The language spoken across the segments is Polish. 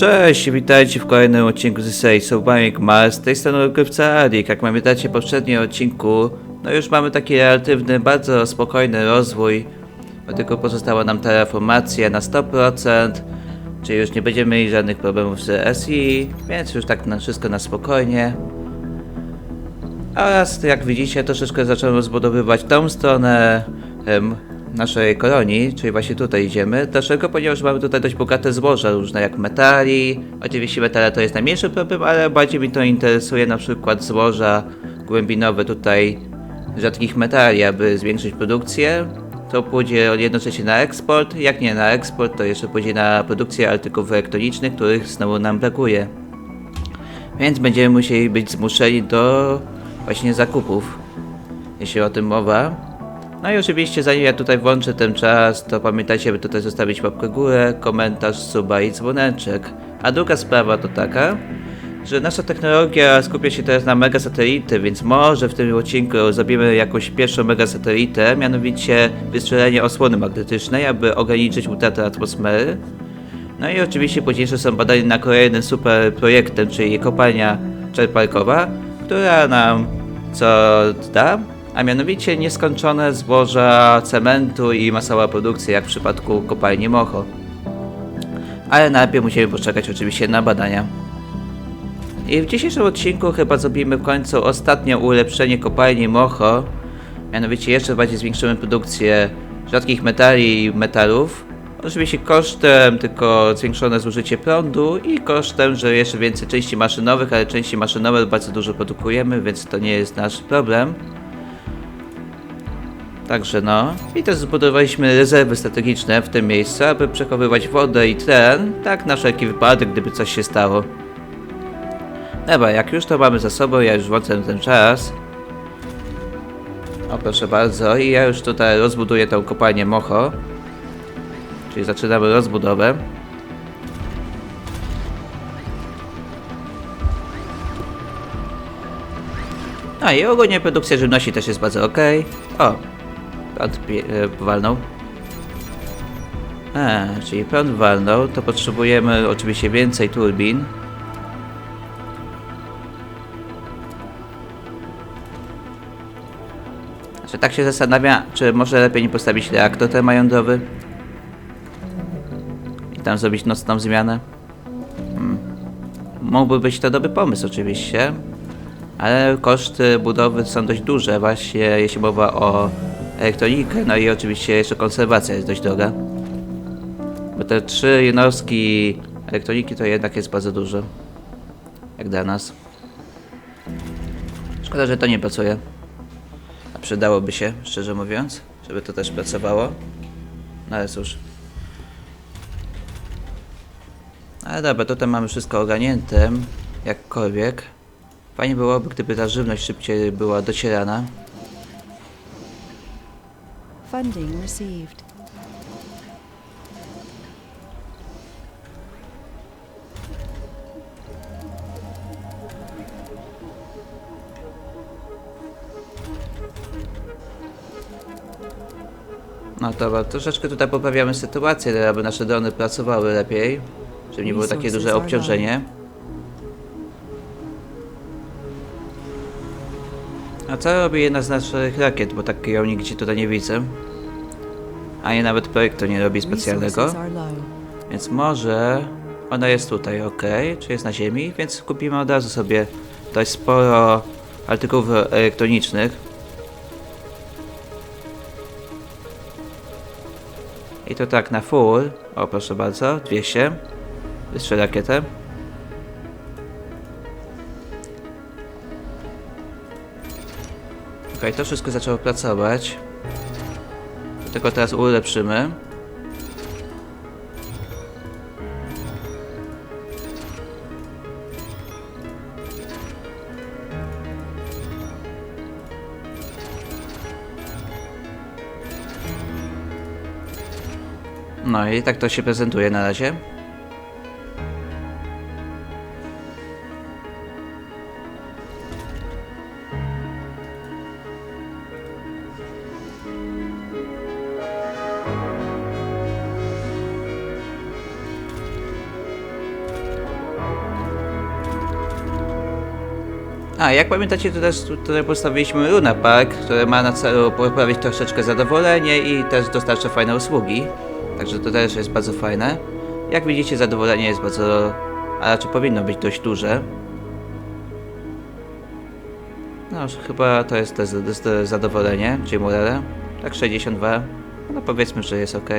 Cześć, witajcie w kolejnym odcinku z serii Surviving Mars. Z tej strony Grywca Adik. Jak pamiętacie w poprzednim odcinku, no już mamy taki relatywny, bardzo spokojny rozwój. Bo tylko pozostała nam terraformacja na 100%, czyli już nie będziemy mieli żadnych problemów z SI, więc już tak na wszystko na spokojnie. Oraz jak widzicie, troszeczkę zacząłem rozbudowywać tą stronę naszej kolonii, czyli właśnie tutaj idziemy. Dlaczego? Ponieważ mamy tutaj dość bogate złoża różne, jak metali. Oczywiście metale to jest najmniejszy problem, ale bardziej mi to interesuje na przykład złoża głębinowe tutaj rzadkich metali, aby zwiększyć produkcję. To pójdzie jednocześnie na eksport, jak nie na eksport, to jeszcze pójdzie na produkcję artykułów elektronicznych, których znowu nam brakuje. Więc będziemy musieli być zmuszeni do właśnie zakupów, jeśli o tym mowa. No i oczywiście zanim ja tutaj włączę ten czas, to pamiętajcie, by tutaj zostawić łapkę górę, komentarz, suba i dzwoneczek. A druga sprawa to taka, że nasza technologia skupia się teraz na megasatelity, więc może w tym odcinku zrobimy jakąś pierwszą megasatelitę, mianowicie wystrzelenie osłony magnetycznej, aby ograniczyć utratę atmosfery. No i oczywiście późniejsze są badania na kolejnym super projektem, czyli kopalnia czerpalkowa, która nam co da, a mianowicie nieskończone złoża cementu i masowa produkcja, jak w przypadku kopalni Mocho. Ale najpierw musimy poczekać oczywiście na badania. I w dzisiejszym odcinku chyba zrobimy w końcu ostatnie ulepszenie kopalni Mocho. Mianowicie jeszcze bardziej zwiększymy produkcję rzadkich metali i metalów. Oczywiście kosztem tylko zwiększone zużycie prądu i kosztem, że jeszcze więcej części maszynowych, ale części maszynowe bardzo dużo produkujemy, więc to nie jest nasz problem. Także no. I też zbudowaliśmy rezerwy strategiczne w tym miejscu, aby przechowywać wodę i tlen, tak na wszelki wypadek, gdyby coś się stało. Dobra, jak już to mamy za sobą, ja już włączę ten czas. O, proszę bardzo, i ja już tutaj rozbuduję tą kopalnię Mocho. Czyli zaczynamy rozbudowę. A i ogólnie produkcja żywności też jest bardzo ok. O, walnął. A, czyli prąd walnął, to potrzebujemy oczywiście więcej turbin. Znaczy, tak się zastanawia, czy może lepiej nie postawić reaktor termojądrowy i tam zrobić nocną zmianę. Hmm. Mógłby być to dobry pomysł oczywiście, ale koszty budowy są dość duże, właśnie jeśli mowa o elektronikę, no i oczywiście jeszcze konserwacja jest dość droga. Bo te trzy jednostki elektroniki to jednak jest bardzo dużo. Jak dla nas. Szkoda, że to nie pracuje. A przydałoby się, szczerze mówiąc, żeby to też pracowało. No ale cóż. Ale dobra, tutaj mamy wszystko ogarnięte, jakkolwiek. Fajnie byłoby, gdyby ta żywność szybciej była docierana. Funding received. No dobra, troszeczkę tutaj poprawiamy sytuację, aby nasze drony pracowały lepiej. Żeby nie było takie duże obciążenie. A co robi jedna z naszych rakiet, bo tak ją nigdzie tutaj nie widzę. A nie nawet projektu nie robi specjalnego. Więc może ona jest tutaj, ok, czy jest na ziemi, więc kupimy od razu sobie dość sporo artykułów elektronicznych. I to tak na full. O, proszę bardzo, 200. Wystrzel rakietę. Ok, to wszystko zaczęło pracować. Tylko teraz ulepszymy. No i tak to się prezentuje na razie. A, jak pamiętacie, to też tutaj postawiliśmy Luna Park, który ma na celu poprawić troszeczkę zadowolenie i też dostarcza fajne usługi. Także to też jest bardzo fajne. Jak widzicie, zadowolenie jest bardzo, a raczej powinno być dość duże. No, chyba to jest to zadowolenie, czyli Morele. Tak 62. No powiedzmy, że jest ok.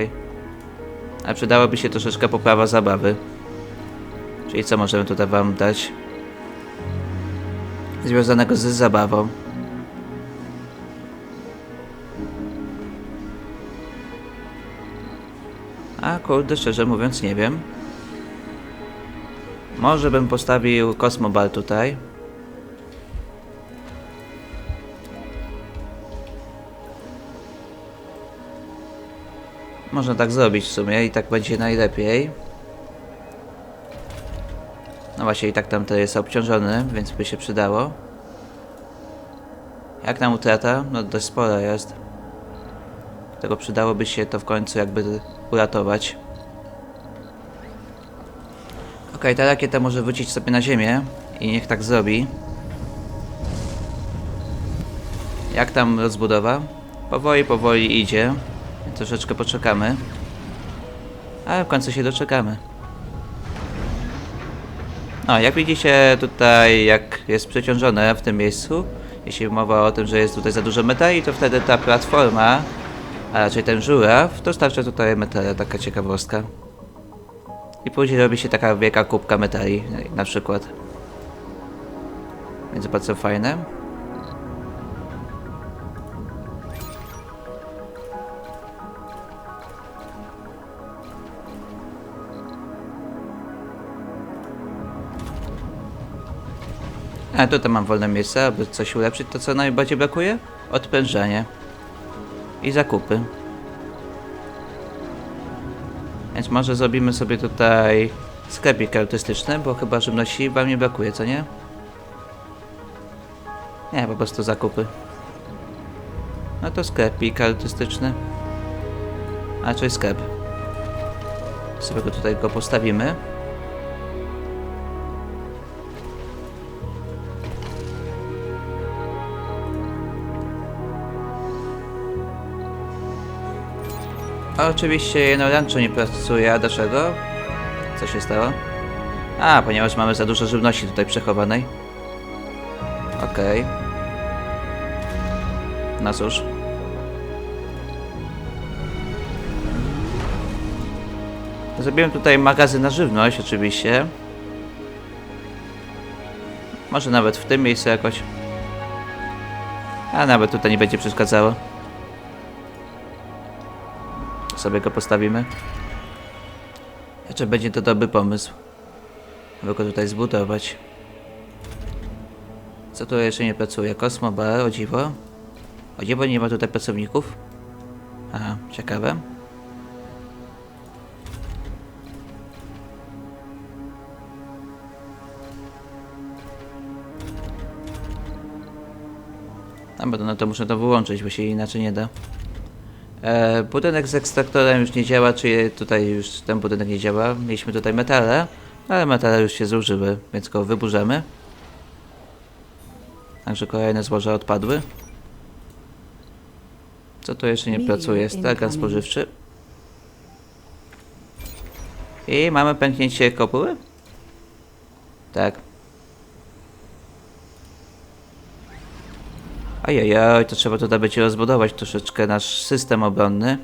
A przydałoby się troszeczkę poprawa zabawy. Czyli co możemy tutaj wam dać? Związanego z zabawą. A kurde, szczerze mówiąc nie wiem. Może bym postawił kosmobal tutaj. Można tak zrobić w sumie i tak będzie najlepiej. No właśnie i tak tamten jest obciążony, więc by się przydało. Jak nam utrata? No dość spora jest. Tego przydałoby się to w końcu jakby uratować. Okej, ta rakieta może wrócić sobie na ziemię i niech tak zrobi. Jak tam rozbudowa? Powoli, powoli idzie. Troszeczkę poczekamy. Ale w końcu się doczekamy. No, jak widzicie tutaj, jak jest przeciążone w tym miejscu, jeśli mowa o tym, że jest tutaj za dużo metali, to wtedy ta platforma, a raczej ten żuraw, dostarcza tutaj metale, taka ciekawostka. I później robi się taka wielka kubka metali, na przykład. Więc bardzo fajne. A tutaj mam wolne miejsce, aby coś ulepszyć. To co najbardziej brakuje? Odprężenie. I zakupy. Więc może zrobimy sobie tutaj sklepik artystyczny, bo chyba żywności wam nie brakuje, co nie? Nie, po prostu zakupy. No to sklepik artystyczny. A, czyli sklep. Sobie go tutaj go postawimy. A oczywiście jedno rancho nie pracuje, a dlaczego? Co się stało? A, ponieważ mamy za dużo żywności tutaj przechowanej. Okej. No cóż. Zrobiłem tutaj magazyn na żywność, oczywiście. Może nawet w tym miejscu jakoś. A nawet tutaj nie będzie przeszkadzało sobie go postawimy. Jeszcze będzie to dobry pomysł. Aby go tutaj zbudować. Co tu jeszcze nie pracuje? Kosmo Bar, o dziwo. O dziwo nie ma tutaj pracowników. Aha, ciekawe. Dobra, no to muszę to wyłączyć, bo się inaczej nie da. E, budynek z ekstraktorem już nie działa, czyli tutaj już ten budynek nie działa. Mieliśmy tutaj metale, ale metale już się zużyły, więc go wyburzamy. Także kolejne złoża odpadły. Co tu jeszcze nie pracuje? Incoming. spożywczy. I mamy pęknięcie kopuły? Tak. Ajajaj, to trzeba tutaj będzie rozbudować troszeczkę nasz system obronny.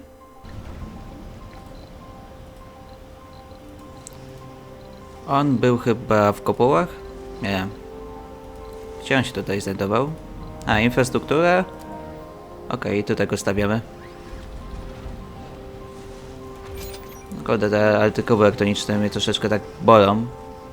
On był chyba w kopułach? Nie. Gdzie on się tutaj znajdował? A, infrastruktura? Okej, tutaj go stawiamy. Kurde, te artykuły elektroniczne mnie troszeczkę tak bolą.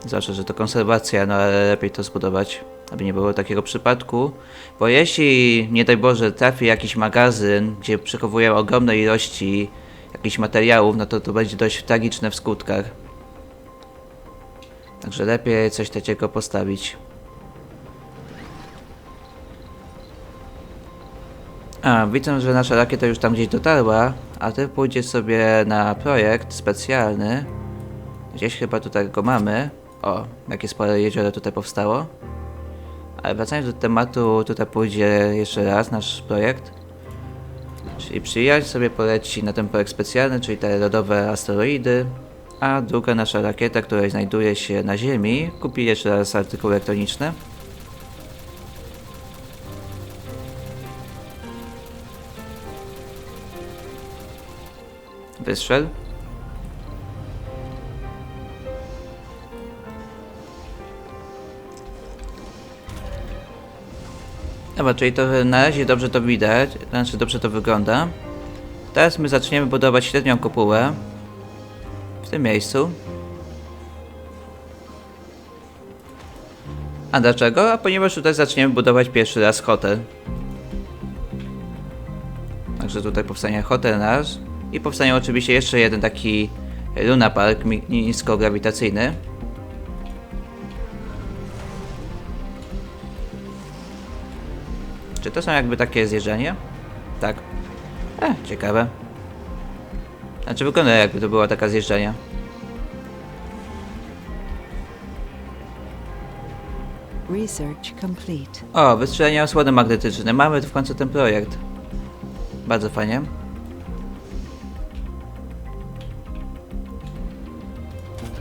Zwłaszcza, że to konserwacja, no ale lepiej to zbudować, aby nie było takiego przypadku. Bo jeśli, nie daj Boże, trafi jakiś magazyn, gdzie przechowują ogromne ilości jakichś materiałów, no to to będzie dość tragiczne w skutkach. Także lepiej coś takiego postawić. A, widzę, że nasza rakieta już tam gdzieś dotarła, a ty pójdziesz sobie na projekt specjalny. Gdzieś chyba tutaj go mamy. O, jakie spore jezioro tutaj powstało. Ale wracając do tematu, tutaj pójdzie jeszcze raz nasz projekt. Czyli przyjaźń sobie poleci na ten projekt specjalny, czyli te lodowe asteroidy. A druga nasza rakieta, która znajduje się na Ziemi, kupi jeszcze raz artykuły elektroniczne. Wystrzel. Dobra, czyli to na razie dobrze to widać, znaczy dobrze to wygląda. Teraz my zaczniemy budować średnią kopułę. W tym miejscu. A dlaczego? A ponieważ tutaj zaczniemy budować pierwszy raz hotel. Także tutaj powstanie hotel nasz. I powstanie oczywiście jeszcze jeden taki Luna Park niskograwitacyjny. Czy to są jakby takie zjeżdżenie? Tak. E, ciekawe. Znaczy wygląda jakby to była taka zjeżdżania. Research complete. O, wystrzelenie osłony magnetyczne. Mamy tu w końcu ten projekt. Bardzo fajnie.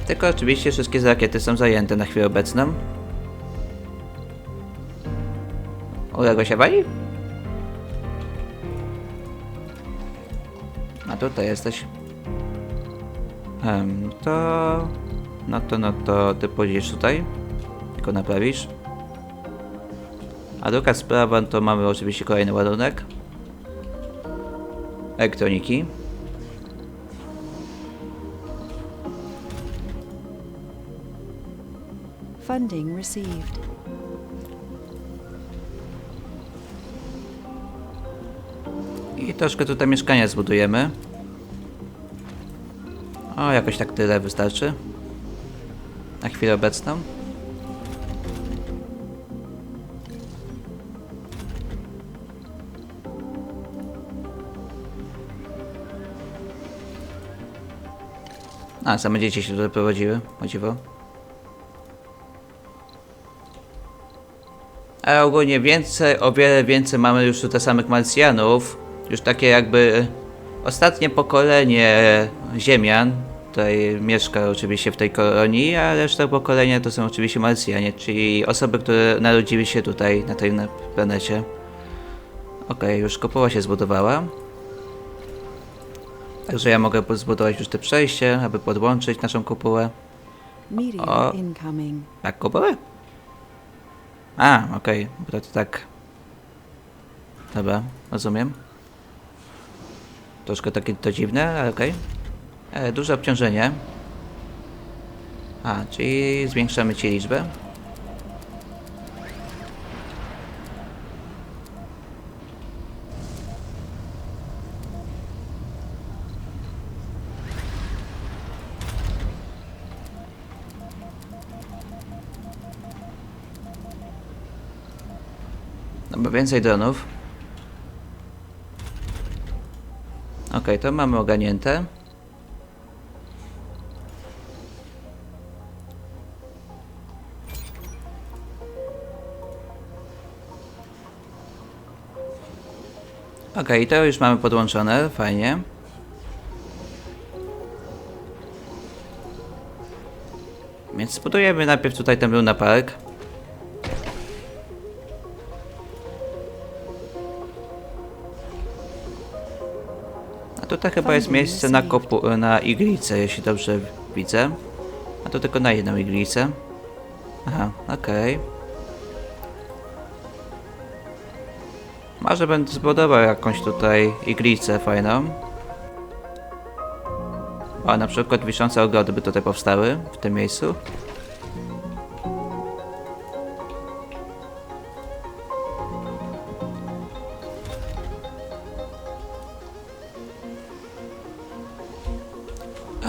Tylko oczywiście wszystkie rakiety są zajęte na chwilę obecną. Uległo się wali? A tutaj jesteś. Em, to... No to, no to ty pójdziesz tutaj. Tylko naprawisz. A druga sprawa to mamy oczywiście kolejny ładunek. Elektroniki. Funding received. I troszkę tutaj mieszkania zbudujemy. O, jakoś tak tyle wystarczy. Na chwilę obecną. A, same dzieci się tutaj prowadziły, o dziwo. Ale ogólnie więcej, o wiele więcej mamy już tutaj samych Marsjanów. Już takie jakby ostatnie pokolenie Ziemian tutaj mieszka oczywiście w tej kolonii, a reszta pokolenia to są oczywiście Marsjanie, czyli osoby, które narodziły się tutaj na tej planecie. Okej, już kopuła się zbudowała. Także ja mogę zbudować już te przejście, aby podłączyć naszą kopułę. O. Tak, kopułę? A, okej, bo to tak. Dobra, rozumiem. Troszkę takie to dziwne, ale okej. E, Duże obciążenie. A, czyli zwiększamy ci liczbę. Dobra, więcej dronów. Okej, to mamy ogarnięte. Okej, to już mamy podłączone, fajnie. Więc zbudujemy najpierw tutaj ten Luna Park. Tutaj chyba jest miejsce na, kopu, na iglicę, jeśli dobrze widzę. A to tylko na jedną iglicę. Aha, okej. Może będę zbudował jakąś tutaj iglicę fajną. O, na przykład wiszące ogrody by tutaj powstały w tym miejscu.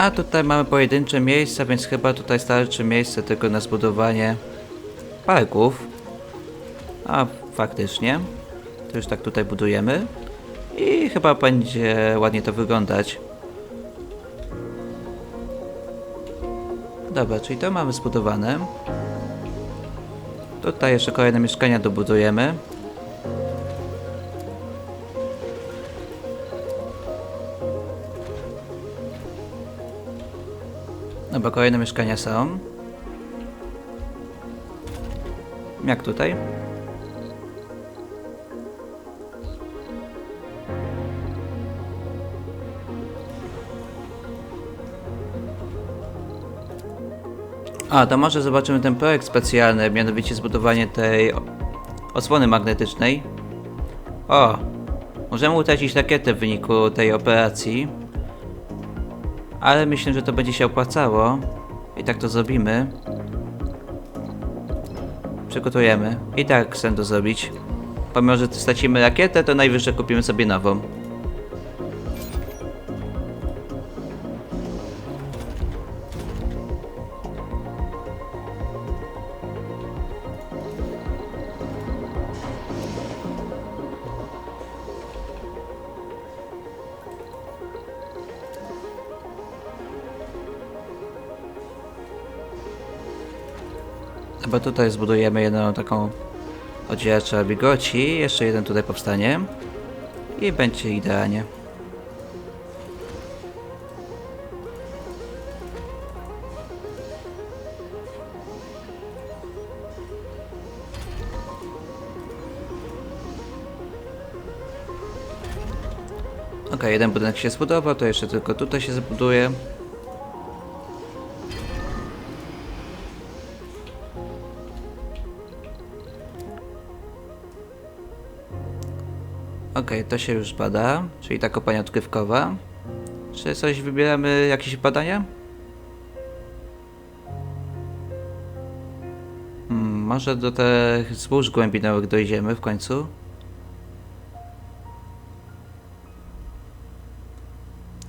A tutaj mamy pojedyncze miejsca, więc chyba tutaj starczy miejsce tylko na zbudowanie parków. A faktycznie. To już tak tutaj budujemy. I chyba będzie ładnie to wyglądać. Dobra, czyli to mamy zbudowane. Tutaj jeszcze kolejne mieszkania dobudujemy. No bo kolejne mieszkania są. Jak tutaj? A, to może zobaczymy ten projekt specjalny, mianowicie zbudowanie tej osłony magnetycznej. O! Możemy utracić rakietę w wyniku tej operacji. Ale myślę, że to będzie się opłacało. I tak to zrobimy. Przygotujemy. I tak chcę to zrobić. Pomimo, że stracimy rakietę, to najwyżej kupimy sobie nową. Chyba tutaj zbudujemy jedną taką oddzielaczę bigoci, jeszcze jeden tutaj powstanie i będzie idealnie. Ok, jeden budynek się zbudował, to jeszcze tylko tutaj się zbuduje. To się już bada, czyli ta kopalnia odkrywkowa. Czy coś wybieramy, jakieś badania? Hmm, może do tych zbóż głębinowych dojdziemy w końcu.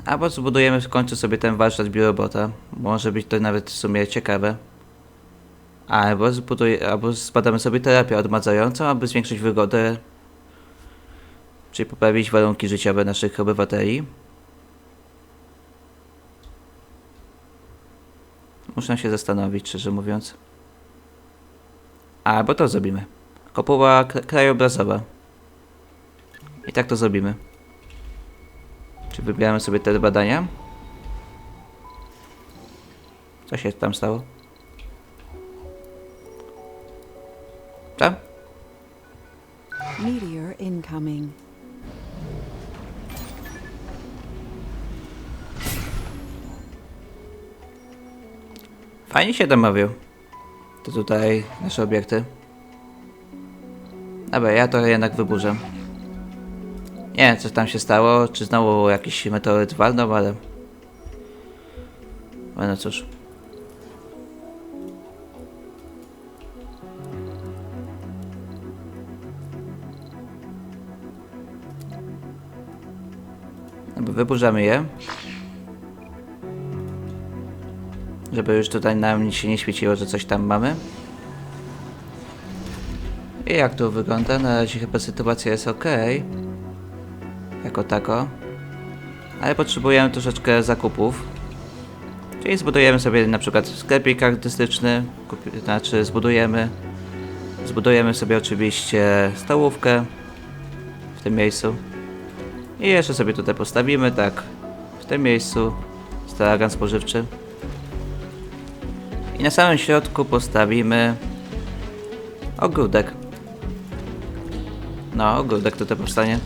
Albo zbudujemy w końcu sobie ten warsztat biurobota. Może być to nawet w sumie ciekawe. Albo, zbuduj, albo zbadamy sobie terapię odmadzającą, aby zwiększyć wygodę czyli poprawić warunki życiowe naszych obywateli. Muszę się zastanowić, szczerze mówiąc. A, bo to zrobimy. Kopuła krajobrazowa. I tak to zrobimy. Czy wybieramy sobie te badania? Co się tam stało? Co? Meteor incoming. Fajnie się domawiał. To tutaj nasze obiekty. Dobra, ja to jednak wyburzę. Nie wiem, co tam się stało, czy znowu jakiś meteoryt walnął, ale... Ale no cóż. Dobra, wyburzamy je. Żeby już tutaj nam się nie świeciło, że coś tam mamy. I jak to wygląda? Na razie chyba sytuacja jest ok. Jako tako. Ale potrzebujemy troszeczkę zakupów. Czyli zbudujemy sobie na przykład sklepik artystyczny. Kupi, znaczy zbudujemy. Zbudujemy sobie oczywiście stołówkę w tym miejscu. I jeszcze sobie tutaj postawimy, tak, w tym miejscu stragan spożywczy. Na samym środku postawimy ogródek. No, ogródek tutaj powstanie.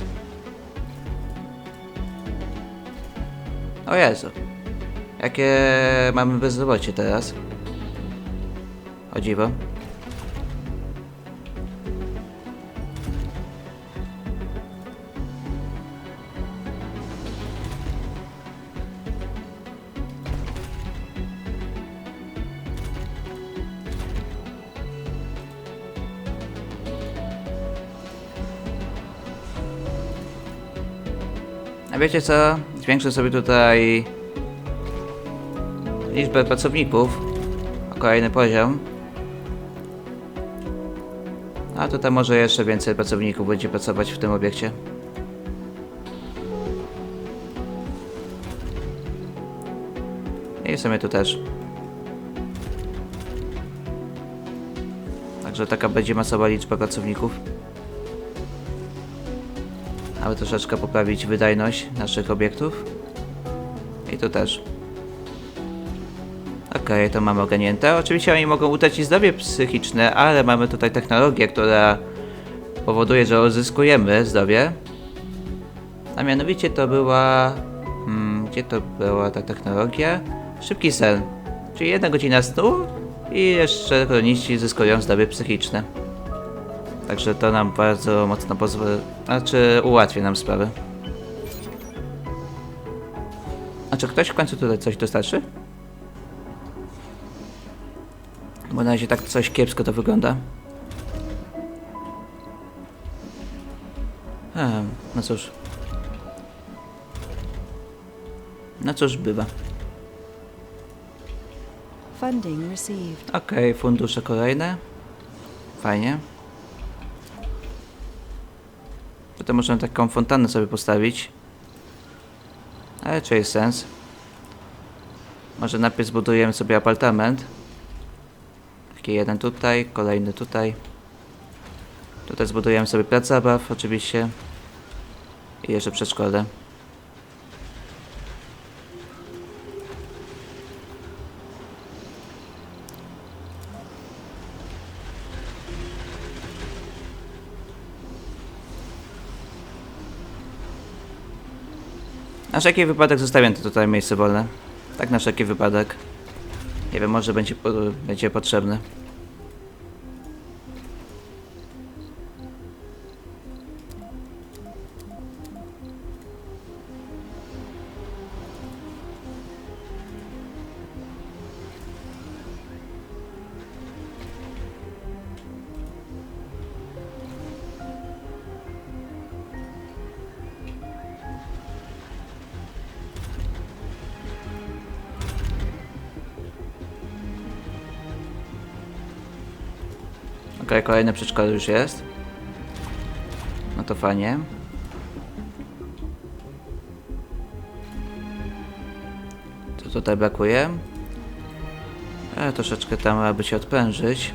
O Jezu. Jakie mamy bezrobocie teraz? O dziwo. A wiecie co? Zwiększę sobie tutaj liczbę pracowników o kolejny poziom. A tutaj może jeszcze więcej pracowników będzie pracować w tym obiekcie. I w sumie tu też. Także taka będzie masowa liczba pracowników. Aby troszeczkę poprawić wydajność naszych obiektów. I tu też. Okej, to mamy ogarnięte. Oczywiście oni mogą utracić zdrowie psychiczne, ale mamy tutaj technologię, która powoduje, że odzyskujemy zdrowie. A mianowicie to była... Hmm, gdzie to była ta technologia? Szybki sen. Czyli jedna godzina snu i jeszcze koloniści zyskują zdrowie psychiczne. Także to nam bardzo mocno pozwoli... Znaczy ułatwi nam sprawę. A czy ktoś w końcu tutaj coś dostarczy? Bo na razie tak coś kiepsko to wygląda. Ehm, no cóż. No cóż bywa. Funding received. Okej, fundusze kolejne. Fajnie. Potem możemy taką fontannę sobie postawić. Ale czy jest sens? Może najpierw zbudujemy sobie apartament. Taki jeden tutaj, kolejny tutaj. Tutaj zbudujemy sobie plac zabaw oczywiście. I jeszcze przedszkole. Na wszelki wypadek zostawiam to tutaj miejsce wolne. Tak na wszelki wypadek. Nie wiem, może będzie, będzie potrzebne. Okej, przedszkole już jest. No to fajnie. Co tutaj brakuje? E, troszeczkę tam, aby się odprężyć.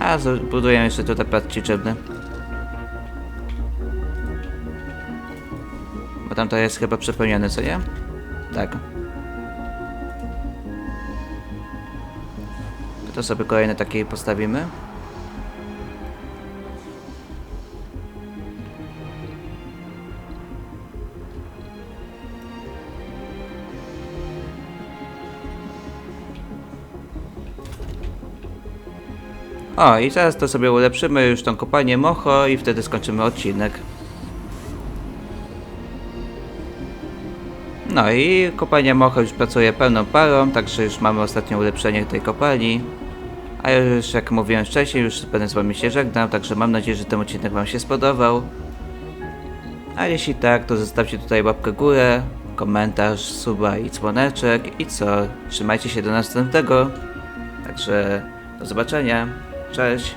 A, zbudujemy jeszcze tutaj plac ćwiczebny. Bo tam to jest chyba przepełnione, co nie? Tak. To sobie kolejne takie postawimy. O, i teraz to sobie ulepszymy już tą kopalnię mocho i wtedy skończymy odcinek. No i kopalnia mocho już pracuje pełną parą, także już mamy ostatnie ulepszenie tej kopalni. A już jak mówiłem wcześniej, już będę z wami się żegnał, także mam nadzieję, że ten odcinek wam się spodobał. A jeśli tak, to zostawcie tutaj łapkę górę, komentarz, suba i dzwoneczek. I co? Trzymajcie się do następnego. Także do zobaczenia. Cześć.